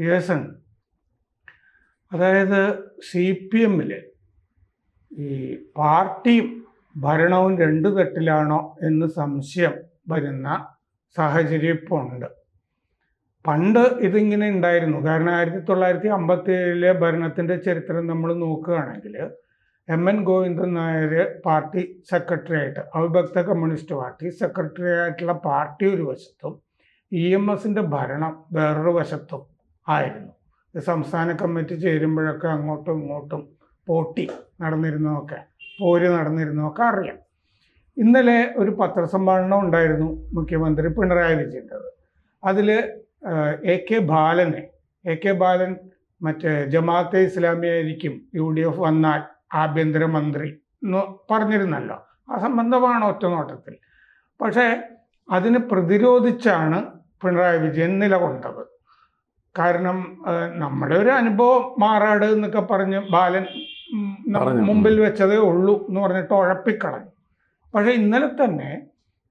Pearson അതായത് C P എമ്മിൽ ഈ പാർട്ടിയും ഭരണവും രണ്ട് തട്ടിലാണോ എന്ന് സംശയം വരുന്ന സാഹചര്യം ഇപ്പോൾ ഉണ്ട് പണ്ട് ഇതിങ്ങനെ ഉണ്ടായിരുന്നു കാരണം ആയിരത്തി തൊള്ളായിരത്തി അമ്പത്തി ഏഴിലെ ഭരണത്തിന്റെ ചരിത്രം നമ്മൾ നോക്കുകയാണെങ്കിൽ M N Govindan Nair party secretary ആയിട്ട് അവിഭക്ത കമ്മ്യൂണിസ്റ്റ് പാർട്ടി സെക്രട്ടറി ആയിട്ടുള്ള പാർട്ടി ഒരു വശത്തും ഇ എം എസിന്റെ ഭരണം വേറൊരു വശത്തും ആയിരുന്നു. സംസ്ഥാന കമ്മിറ്റി ചേരുമ്പോഴൊക്കെ അങ്ങോട്ടും ഇങ്ങോട്ടും പോട്ടി നടന്നിരുന്നതൊക്കെ പോര് നടന്നിരുന്നതൊക്കെ അറിയാം. ഇന്നലെ ഒരു പത്രസമ്മേളനം ഉണ്ടായിരുന്നു മുഖ്യമന്ത്രി പിണറായി വിജയന്റെത്. അതിൽ എ കെ ബാലനെ എ കെ ബാലൻ മറ്റേ ജമാഅത്തെ ഇസ്ലാമിയായിരിക്കും യു ഡി എഫ് വന്നാൽ ആഭ്യന്തരമന്ത്രി എന്ന് പറഞ്ഞിരുന്നല്ലോ. ആ സംബന്ധമാണ് ഒറ്റനോട്ടത്തിൽ പക്ഷേ അതിന് പ്രതിരോധിച്ചാണ് പിണറായി വിജയൻ നിലകൊണ്ടത്. കാരണം നമ്മുടെ ഒരു അനുഭവം മാറാട് എന്നൊക്കെ പറഞ്ഞ് ബാലൻ മുമ്പിൽ വെച്ചതേ ഉള്ളൂ എന്ന് പറഞ്ഞിട്ട് ഉഴപ്പിക്കളഞ്ഞു. പക്ഷേ ഇന്നലെ തന്നെ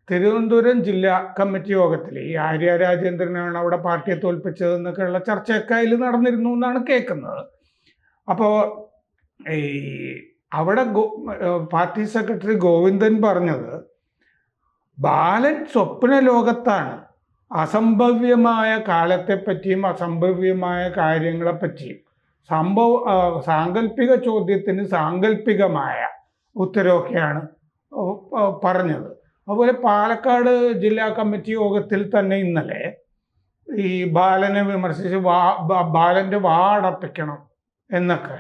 തിരുവനന്തപുരം ജില്ലാ കമ്മിറ്റി യോഗത്തിൽ ഈ ആര്യ രാജേന്ദ്രനാണ് അവിടെ പാർട്ടിയെ തോൽപ്പിച്ചത് എന്നൊക്കെയുള്ള ചർച്ചയൊക്കെ അതിൽ നടന്നിരുന്നു എന്നാണ് കേൾക്കുന്നത്. അപ്പോൾ ഈ അവിടെ പാർട്ടി സെക്രട്ടറി ഗോവിന്ദൻ പറഞ്ഞത് ബാലൻ സ്വപ്ന ലോകത്താണ് അസംഭവ്യമായ കാലത്തെപ്പറ്റിയും അസംഭവ്യമായ കാര്യങ്ങളെപ്പറ്റിയും സംഭവ സാങ്കല്പിക ചോദ്യത്തിന് സാങ്കല്പികമായ ഉത്തരവൊക്കെയാണ് പറഞ്ഞത്. അതുപോലെ പാലക്കാട് ജില്ലാ കമ്മിറ്റി യോഗത്തിൽ തന്നെ ഇന്നലെ ഈ ബാലനെ വിമർശിച്ച് വാ ബാലന്റെ വാ അടപ്പിക്കണം എന്നൊക്കെ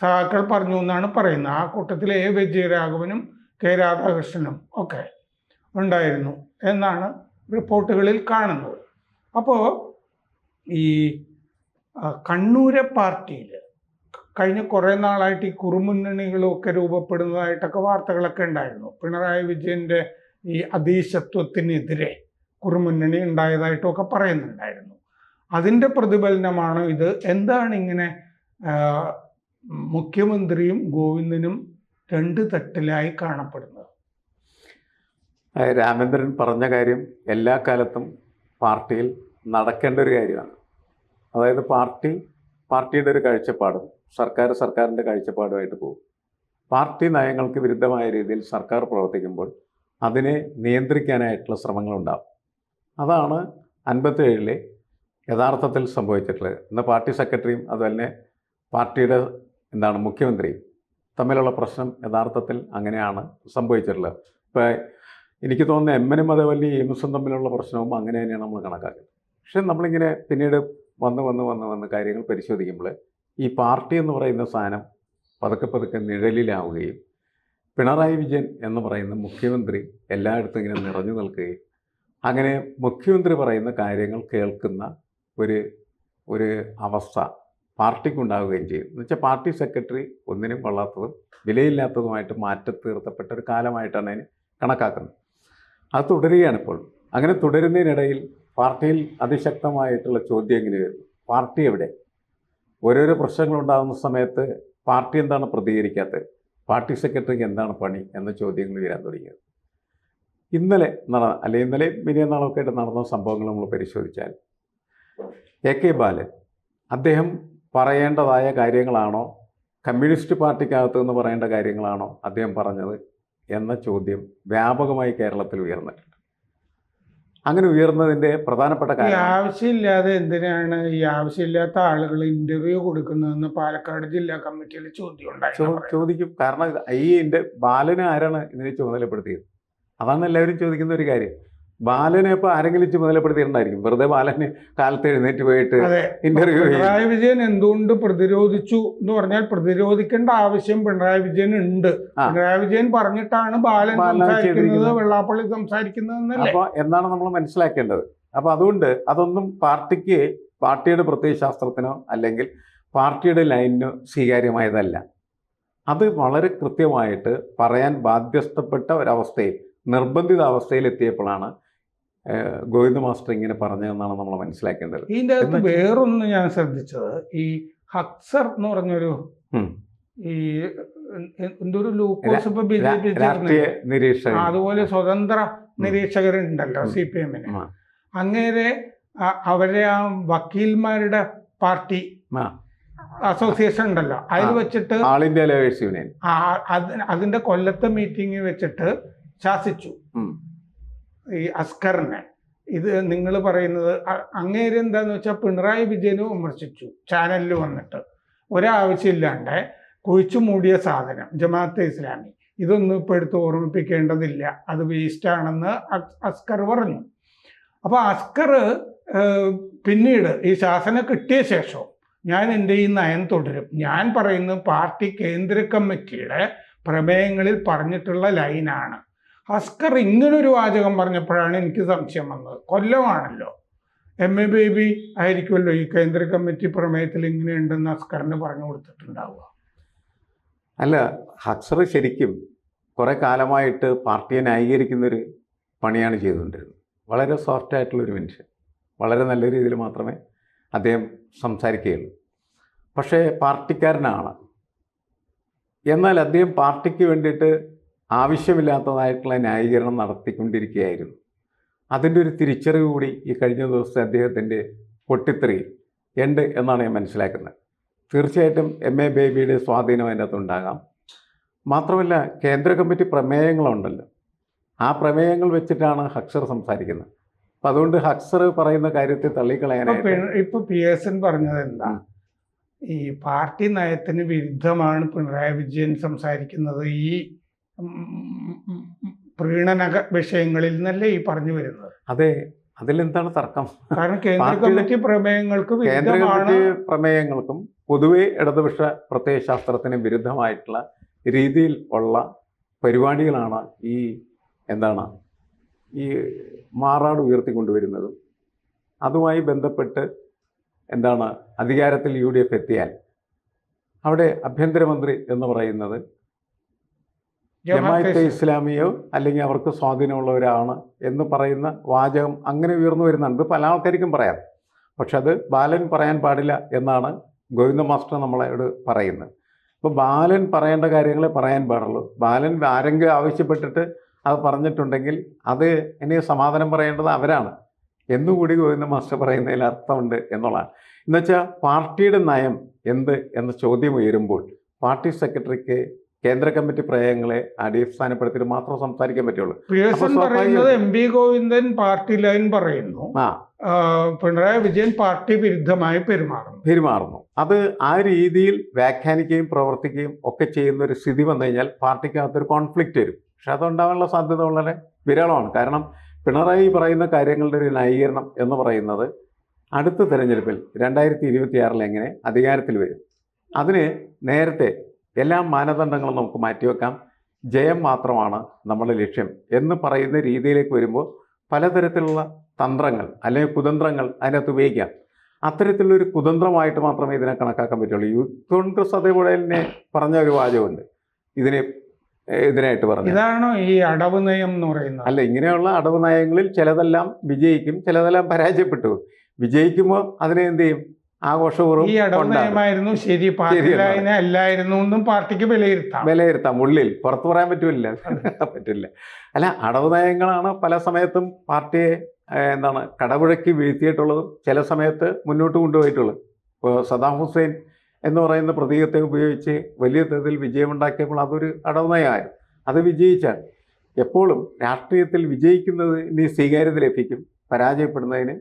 സഹാക്കൾ പറഞ്ഞു എന്നാണ് പറയുന്നത്. ആ കൂട്ടത്തിൽ എ. വിജയരാഘവനും കെ. രാധാകൃഷ്ണനും ഒക്കെ ഉണ്ടായിരുന്നു എന്നാണ് റിപ്പോർട്ടുകളിൽ കാണുന്നത്. അപ്പോൾ ഈ കണ്ണൂരെ പാർട്ടിയിൽ കഴിഞ്ഞ കുറേ നാളായിട്ട് ഈ കുറുമുന്നണികളൊക്കെ രൂപപ്പെടുന്നതായിട്ടൊക്കെ വാർത്തകളൊക്കെ ഉണ്ടായിരുന്നു. പിണറായി വിജയന്റെ ഈ അതീശത്വത്തിനെതിരെ കുറുമുന്നണി ഉണ്ടായതായിട്ടൊക്കെ പറയുന്നുണ്ടായിരുന്നു. അതിന്റെ പ്രതിഫലനമാണോ ഇത്? എന്താണ് ഇങ്ങനെ മുഖ്യമന്ത്രിയും ഗോവിന്ദനും രണ്ട് തട്ടിലായി കാണപ്പെടുന്നത്? രാമേന്ദ്രൻ പറഞ്ഞ കാര്യം എല്ലാ കാലത്തും പാർട്ടിയിൽ നടക്കേണ്ട ഒരു കാര്യമാണ്. അതായത് പാർട്ടി പാർട്ടിയുടെ ഒരു കാഴ്ചപ്പാടും സർക്കാർ സർക്കാരിന്റെ കാഴ്ചപ്പാടുമായിട്ട് പോകും. പാർട്ടി നയങ്ങൾക്ക് വിരുദ്ധമായ രീതിയിൽ സർക്കാർ പ്രവർത്തിക്കുമ്പോൾ അതിനെ നിയന്ത്രിക്കാനായിട്ടുള്ള ശ്രമങ്ങളുണ്ടാവും. അതാണ് അൻപത്തേഴിലെ യഥാർത്ഥത്തിൽ സംഭവിച്ചിട്ടുള്ളത്. ഇന്ന് പാർട്ടി സെക്രട്ടറിയും അതുപോലെ പാർട്ടിയുടെ എന്താണ് മുഖ്യമന്ത്രിയും തമ്മിലുള്ള പ്രശ്നം യഥാർത്ഥത്തിൽ അങ്ങനെയാണ് സംഭവിച്ചിട്ടുള്ളത്. ഇപ്പോൾ എനിക്ക് തോന്നുന്നു എമ്മനും അതേപോലെ എയിംസും തമ്മിലുള്ള പ്രശ്നവും അങ്ങനെ തന്നെയാണ് നമ്മൾ കണക്കാക്കുന്നത്. പക്ഷെ നമ്മളിങ്ങനെ പിന്നീട് വന്ന് വന്ന് വന്ന് വന്ന് കാര്യങ്ങൾ പരിശോധിക്കുമ്പോൾ ഈ പാർട്ടി എന്ന് പറയുന്ന സാധനം പതുക്കെ പതുക്കെ നിഴലിലാവുകയും പിണറായി വിജയൻ എന്ന് പറയുന്ന മുഖ്യമന്ത്രി എല്ലായിടത്തും ഇങ്ങനെ നിറഞ്ഞു നിൽക്കുകയും അങ്ങനെ മുഖ്യമന്ത്രി പറയുന്ന കാര്യങ്ങൾ കേൾക്കുന്ന ഒരു ഒരു അവസ്ഥ പാർട്ടിക്കുണ്ടാവുകയും ചെയ്യും. എന്ന് വെച്ചാൽ പാർട്ടി സെക്രട്ടറി ഒന്നിനും കൊള്ളാത്തതും വിലയില്ലാത്തതുമായിട്ട് മാറ്റത്തീർത്തപ്പെട്ട ഒരു കാലമായിട്ടാണ് അതിന് കണക്കാക്കുന്നത്. അത് തുടരുകയാണ് ഇപ്പോൾ. അങ്ങനെ തുടരുന്നതിനിടയിൽ പാർട്ടിയിൽ അതിശക്തമായിട്ടുള്ള ചോദ്യം എങ്ങനെ വരുന്നു പാർട്ടി എവിടെ? ഓരോരോ പ്രശ്നങ്ങളുണ്ടാകുന്ന സമയത്ത് പാർട്ടി എന്താണ് പ്രതികരിക്കാത്തത് പാർട്ടി സെക്രട്ടറിക്ക് എന്താണ് പണി എന്ന ചോദ്യങ്ങൾ വരാൻ തുടങ്ങിയത്. ഇന്നലെ നട അല്ലെ ഇന്നലെ മിനിയ നാളൊക്കെ ആയിട്ട് നടന്ന സംഭവങ്ങൾ നമ്മൾ പരിശോധിച്ചാൽ എ കെ ബാലൻ അദ്ദേഹം പറയേണ്ടതായ കാര്യങ്ങളാണോ? കമ്മ്യൂണിസ്റ്റ് പാർട്ടിക്കകത്ത് നിന്ന് പറയേണ്ട കാര്യങ്ങളാണോ അദ്ദേഹം പറഞ്ഞത്? എന്ന ചോദ്യം വ്യാപകമായി കേരളത്തിൽ ഉയർന്നിട്ടുണ്ട്. അങ്ങനെ ഉയർന്നതിന്റെ പ്രധാനപ്പെട്ട കാര്യം ആവശ്യമില്ലാതെ എന്തിനാണ് ഈ ആവശ്യമില്ലാത്ത ആളുകൾ ഇന്റർവ്യൂ കൊടുക്കുന്നതെന്ന് പാലക്കാട് ജില്ലാ കമ്മിറ്റിയിൽ ചോദ്യം ചോദിക്കും. കാരണം ഈ എന്റെ ബാലന് ആരാണ് ഇതിനെ ചുമതലപ്പെടുത്തിയത്? അതാണ് എല്ലാവരും ചോദിക്കുന്ന ഒരു കാര്യം. ബാലനെ ഇപ്പൊ ആരെങ്കിലും ചുമതലപ്പെടുത്തിയിട്ടുണ്ടായിരിക്കും വെറുതെ ബാലനെ കാലത്ത് എഴുന്നേറ്റ് പോയിട്ട് ഇന്റർവ്യൂ പിണറായി വിജയൻ എന്തുകൊണ്ട് പ്രതിരോധിച്ചു എന്ന് പറഞ്ഞാൽ പ്രതിരോധിക്കേണ്ട ആവശ്യം പിണറായി വിജയൻ ഉണ്ട്. പിണറായി വിജയൻ പറഞ്ഞിട്ടാണ് ബാലൻ സംസാരിക്കുന്നത്. വെള്ളാപ്പള്ളി സംസാരിക്കുന്നത് അപ്പോൾ എന്നാണ് നമ്മൾ മനസ്സിലാക്കേണ്ടത്? അപ്പൊ അതുകൊണ്ട് അതൊന്നും പാർട്ടിക്ക് പാർട്ടിയുടെ പ്രത്യയശാസ്ത്രത്തിനോ അല്ലെങ്കിൽ പാർട്ടിയുടെ ലൈനിനോ സ്വീകാര്യമായതല്ല. അത് വളരെ കൃത്യമായിട്ട് പറയാൻ ബാധ്യസ്ഥപ്പെട്ട ഒരവസ്ഥയിൽ നിർബന്ധിത ഏഹ്, ഗോവിന്ദ മാസ്റ്റർ ഇങ്ങനെ പറഞ്ഞതെന്നാണ് നമ്മൾ മനസ്സിലാക്കേണ്ടത്. ഇതിന്റെ അകത്ത് വേറൊന്ന് ഞാൻ ശ്രദ്ധിച്ചത് ഈ ഹക്സർ എന്ന് പറഞ്ഞൊരു. ഈ എന്തൊരു ലൂക്കോസ് ഇപ്പൊ ബി ജെ പി നിരീക്ഷകൻ. അതുപോലെ സ്വതന്ത്ര നിരീക്ഷകരുണ്ടല്ലോ. സി പി എമ്മിന്. അങ്ങനെ അങ്ങേരെ അവരെ ആ വക്കീൽമാരുടെ പാർട്ടി അസോസിയേഷൻ ഉണ്ടല്ലോ അതിൽ വെച്ചിട്ട് ആൾ ഇന്ത്യ ലേവേഴ്സ് യൂണിയൻ. അതിന്റെ കൊല്ലത്തെ മീറ്റിംഗ് വെച്ചിട്ട് ശാസിച്ചു. ഈ അസ്കറിനെ. ഇത് നിങ്ങൾ പറയുന്നത് അങ്ങേര് എന്താന്ന് വെച്ചാൽ പിണറായി വിജയനെ വിമർശിച്ചു ചാനലിൽ വന്നിട്ട്. ഒരാവശ്യമില്ലാണ്ട് കുഴിച്ചു മൂടിയ സാധനം ജമാഅത്തെ ഇസ്ലാമി. ഇതൊന്നും ഇപ്പോൾ എടുത്ത് ഓർമ്മിപ്പിക്കേണ്ടതില്ല. അത് വേസ്റ്റാണെന്ന് അസ്കർ പറഞ്ഞു. അപ്പോൾ അസ്കർ പിന്നീട് ഈ ശാസനം കിട്ടിയ ശേഷം ഞാൻ എന്റെ ഈ നയം തുടരും. ഞാൻ പറയുന്നത് പാർട്ടി കേന്ദ്ര കമ്മിറ്റിയുടെ പ്രമേയങ്ങളിൽ പറഞ്ഞിട്ടുള്ള ലൈനാണ്. അസ്കർ ഇങ്ങനൊരു വാചകം പറഞ്ഞപ്പോഴാണ് എനിക്ക് സംശയം വന്നത്. കൊല്ലമാണല്ലോ. എം എ ബേബി ആയിരിക്കുമല്ലോ ഈ കേന്ദ്ര കമ്മിറ്റി പ്രമേയത്തിൽ ഇങ്ങനെയുണ്ടെന്ന് അസ്കറിന് പറഞ്ഞു കൊടുത്തിട്ടുണ്ടാവുക. അല്ല ഹക്സർ ശരിക്കും കുറെ കാലമായിട്ട് പാർട്ടിയെ ന്യായീകരിക്കുന്നൊരു പണിയാണ് ചെയ്തുകൊണ്ടിരുന്നത്. വളരെ സോഫ്റ്റ് ആയിട്ടുള്ളൊരു മനുഷ്യൻ. വളരെ നല്ല രീതിയിൽ മാത്രമേ അദ്ദേഹം സംസാരിക്കുകയുള്ളൂ. പക്ഷേ പാർട്ടിക്കാരനാണ്. എന്നാൽ അദ്ദേഹം പാർട്ടിക്ക് വേണ്ടിയിട്ട് ആവശ്യമില്ലാത്തതായിട്ടുള്ള ന്യായീകരണം നടത്തിക്കൊണ്ടിരിക്കുകയായിരുന്നു. അതിന്റെ ഒരു തിരിച്ചറിവ് കൂടി ഈ കഴിഞ്ഞ ദിവസത്തെ അദ്ദേഹത്തിന്റെ പൊട്ടിത്തെറി ഉണ്ട് എന്നാണ് ഞാൻ മനസ്സിലാക്കുന്നത്. തീർച്ചയായിട്ടും എം എ ബേബിയുടെ സ്വാധീനം അകത്തുണ്ടാകാം മാത്രമല്ല കേന്ദ്ര കമ്മിറ്റി പ്രമേയങ്ങളുണ്ടല്ലോ. ആ പ്രമേയങ്ങൾ വെച്ചിട്ടാണ് ഹക്സർ സംസാരിക്കുന്നത്. അപ്പം അതുകൊണ്ട് ഹക്സർ പറയുന്ന കാര്യത്തെ തള്ളിക്കളയാനായിട്ട് ഇപ്പോൾ ഇപ്പൊ പി എസ് എൻ പറഞ്ഞത് എന്താ? ഈ പാർട്ടി നയത്തിന് വിരുദ്ധമാണ് പിണറായി വിജയൻ സംസാരിക്കുന്നത്. ഈ പ്രീണന വിഷയങ്ങളിൽ നിന്നല്ലേ ഈ പറഞ്ഞു വരുന്നത്. അതെ അതിലെന്താണ് തർക്കം? കാരണം കേന്ദ്ര കമ്മിറ്റി പ്രമേയങ്ങൾക്ക് കേന്ദ്ര കമ്മിറ്റി പ്രമേയങ്ങൾക്കും പൊതുവെ ഇടതുപക്ഷ പ്രത്യയശാസ്ത്രത്തിന് വിരുദ്ധമായിട്ടുള്ള രീതിയിൽ ഉള്ള പരിപാടികളാണ് ഈ എന്താണ് ഈ മാറാട് ഉയർത്തിക്കൊണ്ടുവരുന്നതും. അതുമായി ബന്ധപ്പെട്ട് എന്താണ് അധികാരത്തിൽ യു ഡി എഫ് എത്തിയാൽ. അവിടെ ആഭ്യന്തരമന്ത്രി എന്ന് പറയുന്നത് ജമാഅത്തെ ഇസ്ലാമിയോ അല്ലെങ്കിൽ അവർക്ക് സ്വാധീനമുള്ളവരാണ് എന്ന് പറയുന്ന വാചകം അങ്ങനെ ഉയർന്നു വരുന്നുണ്ട്. പല ആൾക്കാർക്കും പറയാം. പക്ഷെ അത് ബാലൻ പറയാൻ പാടില്ല എന്നാണ് ഗോവിന്ദ മാസ്റ്റർ നമ്മളോട് പറയുന്നത്. അപ്പോൾ ബാലൻ പറയേണ്ട കാര്യങ്ങളെ പറയാൻ പാടുള്ളൂ. ബാലൻ ആരെങ്കിലും ആവശ്യപ്പെട്ടിട്ട് അത് പറഞ്ഞിട്ടുണ്ടെങ്കിൽ അത് ഇനി സമാധാനം പറയേണ്ടത് അവരാണ്. എന്നുകൂടി ഗോവിന്ദ മാസ്റ്റർ പറയുന്നതിൽ അർത്ഥമുണ്ട് എന്നുള്ളതാണ്. എന്നുവെച്ചാൽ പാർട്ടിയുടെ നയം എന്ത് എന്ന ചോദ്യം ഉയരുമ്പോൾ പാർട്ടി സെക്രട്ടറിക്ക് കേന്ദ്ര കമ്മിറ്റി പ്രയങ്ങളെ അടിസ്ഥാനപ്പെടുത്തിയിട്ട് മാത്രം സംസാരിക്കാൻ പറ്റുള്ളൂ. പറയുന്നത് M P Govindan party line പറയുന്നു. പിണറായി വിജയൻ പാർട്ടി വിരുദ്ധമായി പെരുമാറുന്നു. പെരുമാറുന്നു. അത് ആ രീതിയിൽ വ്യാഖ്യാനിക്കുകയും പ്രവർത്തിക്കുകയും ഒക്കെ ചെയ്യുന്ന ഒരു സ്ഥിതി വന്നു കഴിഞ്ഞാൽ പാർട്ടിക്കകത്തൊരു കോൺഫ്ലിക്റ്റ് വരും. പക്ഷെ അതുണ്ടാകാനുള്ള സാധ്യത വളരെ വിരളമാണ്. കാരണം പിണറായി പറയുന്ന കാര്യങ്ങളുടെ ഒരു ന്യായീകരണം എന്ന് പറയുന്നത് അടുത്ത തെരഞ്ഞെടുപ്പിൽ രണ്ടായിരത്തി ഇരുപത്തിയാറിൽ എങ്ങനെ അധികാരത്തിൽ വരും. അതിന് നേരത്തെ എല്ലാ മാനദണ്ഡങ്ങളും നമുക്ക് മാറ്റിവെക്കാം. ജയം മാത്രമാണ് നമ്മുടെ ലക്ഷ്യം എന്ന് പറയുന്ന രീതിയിലേക്ക് വരുമ്പോൾ പലതരത്തിലുള്ള തന്ത്രങ്ങൾ അല്ലെങ്കിൽ കുതന്ത്രങ്ങൾ അതിനകത്ത് ഉപയോഗിക്കാം. അത്തരത്തിലുള്ളൊരു കുതന്ത്രമായിട്ട് മാത്രമേ ഇതിനെ കണക്കാക്കാൻ പറ്റുള്ളൂ. യൂത്ത് കോൺഗ്രസ് അതേപോലെ തന്നെ പറഞ്ഞ ഒരു വാചകമുണ്ട്. ഇതിനെ ഇതിനായിട്ട് പറഞ്ഞു ഇതാണോ ഈ അടവ് നയം എന്ന് പറയുന്നത്? അല്ല ഇങ്ങനെയുള്ള അടവ് നയങ്ങളിൽ ചിലതെല്ലാം വിജയിക്കും ചിലതെല്ലാം പരാജയപ്പെട്ടു. വിജയിക്കുമ്പോൾ അതിനെ എന്ത് ചെയ്യും? ആഘോഷപൂർവം ഈ ശരി പാർട്ടി അല്ലായിരുന്നു എന്നും പാർട്ടിക്ക് വിലയിരുത്താം. വിലയിരുത്താം. ഉള്ളിൽ പുറത്തു പറയാൻ പറ്റില്ല. പറ്റില്ല. അല്ല അടവ് നയങ്ങളാണ് പല സമയത്തും പാർട്ടിയെ എന്താണ് കടപുഴക്കി വീഴ്ത്തിയിട്ടുള്ളതും ചില സമയത്ത് മുന്നോട്ട് കൊണ്ടുപോയിട്ടുള്ളത്. ഇപ്പോൾ സദാം ഹുസൈൻ എന്ന് പറയുന്ന പ്രതീകത്തെ ഉപയോഗിച്ച് വലിയ തോതിൽ വിജയമുണ്ടാക്കിയപ്പോൾ അതൊരു അടവ് നയമായിരുന്നു. അത് വിജയിച്ചാണ്. എപ്പോഴും രാഷ്ട്രീയത്തിൽ വിജയിക്കുന്നതിന് സ്വീകാര്യത ലഭിക്കും പരാജയപ്പെടുന്നതിന്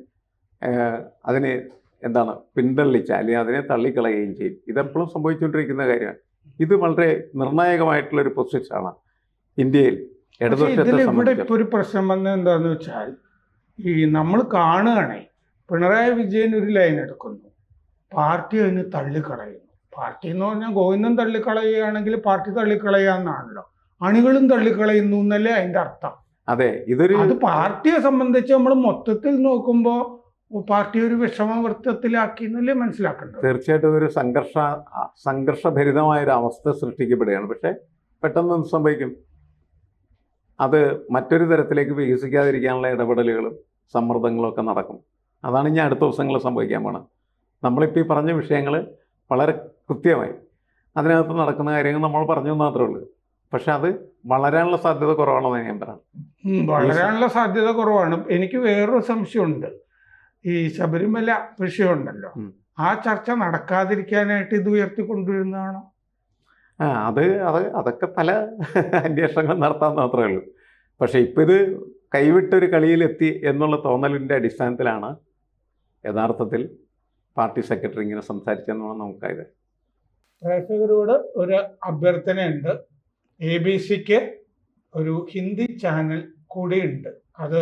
അതിന് എന്താണ് പിന്തള്ളിച്ച അല്ലെങ്കിൽ അതിനെ തള്ളിക്കളയുകയും ചെയ്യും. ഇതെപ്പോഴും സംഭവിച്ചുകൊണ്ടിരിക്കുന്ന കാര്യമാണ്. ഇത് വളരെ നിർണായകമായിട്ടുള്ള ഒരു പൊസിഷനാണ് ഇന്ത്യയിൽ ഇടതുപക്ഷത്തെ ഇവിടെ ഇപ്പോൾ ഒരു പ്രശ്നം വന്നത് എന്താന്ന് വെച്ചാൽ ഈ നമ്മൾ കാണുകയാണേ പിണറായി വിജയൻ ഒരു ലൈൻ എടുക്കുന്നു. പാർട്ടി അതിന് തള്ളിക്കളയുന്നു. പാർട്ടി എന്ന് പറഞ്ഞാൽ ഗോവിന്ദൻ തള്ളിക്കളയുകയാണെങ്കിൽ പാർട്ടി തള്ളിക്കളയാന്നാണല്ലോ അണികളും തള്ളിക്കളയുന്നു എന്നല്ലേ അതിന്റെ അർത്ഥം. അതെ ഇതൊരു അത് പാർട്ടിയെ സംബന്ധിച്ച് നമ്മൾ മൊത്തത്തിൽ നോക്കുമ്പോൾ പാർട്ടി ഒരു വിഷമവൃത്തത്തിലാക്കി എന്നല്ലേ മനസ്സിലാക്കേണ്ടത്? തീർച്ചയായിട്ടും ഒരു സംഘർഷ സംഘർഷഭരിതമായ ഒരു അവസ്ഥ സൃഷ്ടിക്കപ്പെടുകയാണ്. പക്ഷേ പെട്ടെന്ന് സംഭവിക്കും? അത് മറ്റൊരു തരത്തിലേക്ക് വികസിക്കാതിരിക്കാനുള്ള ഇടപെടലുകളും സമ്മർദ്ദങ്ങളും ഒക്കെ നടക്കും. അതാണ് ഇനി അടുത്ത ദിവസങ്ങളിൽ സംഭവിക്കാൻ പോണത്. നമ്മളിപ്പോൾ ഈ പറഞ്ഞ വിഷയങ്ങൾ വളരെ കൃത്യമായി. അതിനകത്ത് നടക്കുന്ന കാര്യങ്ങൾ നമ്മൾ പറഞ്ഞു മാത്രമേ ഉള്ളൂ. പക്ഷെ അത് വളരാനുള്ള സാധ്യത കുറവാണെന്ന് ഞാൻ പറയാം വളരാനുള്ള സാധ്യത കുറവാണ്. എനിക്ക് വേറൊരു സംശയമുണ്ട്. ഈ ശബരിമല വിഷയമുണ്ടല്ലോ. ആ ചർച്ച നടക്കാതിരിക്കാനായിട്ട് ഇത് ഉയർത്തിക്കൊണ്ടുവരുന്നതാണോ ആ അത് അത് അതൊക്കെ പല അന്വേഷണങ്ങൾ നടത്താൻ മാത്രമേ ഉള്ളൂ. പക്ഷേ ഇപ്പം ഇത് കൈവിട്ടൊരു കളിയിലെത്തി എന്നുള്ള തോന്നലിന്റെ അടിസ്ഥാനത്തിലാണ് യഥാർത്ഥത്തിൽ പാർട്ടി സെക്രട്ടറി ഇങ്ങനെ സംസാരിച്ചെന്നാണ് നമുക്കത് പ്രേക്ഷകരോട് ഒരു അഭ്യർത്ഥനയുണ്ട്. എ ബി സിക്ക് ഒരു ഹിന്ദി ചാനൽ കൂടിയുണ്ട്. അത്